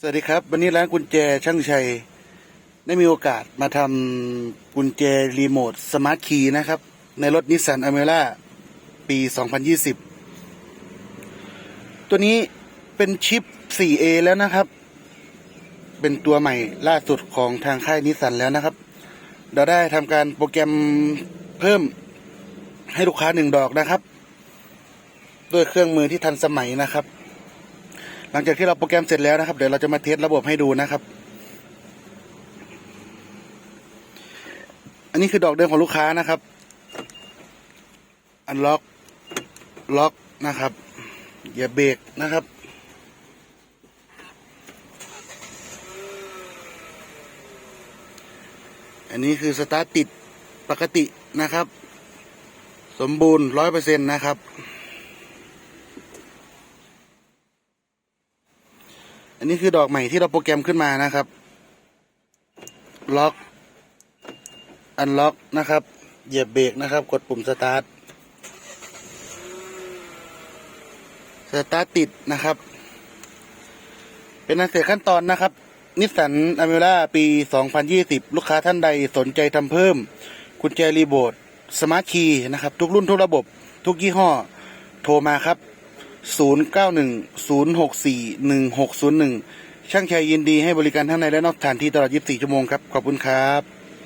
สวัสดีครับ วันนี้ร้านกุญแจช่างชัย ได้มีโอกาสมาทำกุญแจรีโมทสมาร์ทคีย์นะครับ ในรถนิสสันอเมร่าปี 2020 ตัวนี้เป็นชิป 4A แล้วนะครับ เป็นตัวใหม่ล่าสุดของทางค่ายนิสสันแล้วนะครับ เราได้ทำการโปรแกรมเพิ่มให้ลูกค้าหนึ่งดอกนะครับ ด้วยเครื่องมือที่ทันสมัยนะครับ หลังจากที่เราโปรแกรมเสร็จแล้วนะครับ เดี๋ยวเราจะมาเทสระบบให้ดูนะครับ อันนี้คือดอกเดิมของลูกค้านะครับ อันล็อก ล็อกนะครับ อย่าเบรกนะครับอันนี้คือสตาร์ทติดปกตินะครับ สมบูรณ์ร้อยเปอร์เซ็นต์นะครับ อันนี้คือดอกใหม่ที่เราโปรแกรมขึ้นมานะครับล็อกอันล็อกนะครับ เหยียบเบรกนะครับ กดปุ่มสตาร์ทสตาร์ทติดนะครับ เป็นอันเสร็จขั้นตอนนะครับ นิสสันอเมร่าปี 2020 ลูกค้าท่านใดสนใจทำเพิ่ม กุญแจรีโบทสมาร์ทคีย์นะครับ ทุกรุ่นทุกระบบ ทุกยี่ห้อ โทรมาครับ 0910641601 ช่างชัยยินดีให้บริการทั้งในและนอกสถานที่ตลอด 24 ชั่วโมงครับ ขอบคุณครับ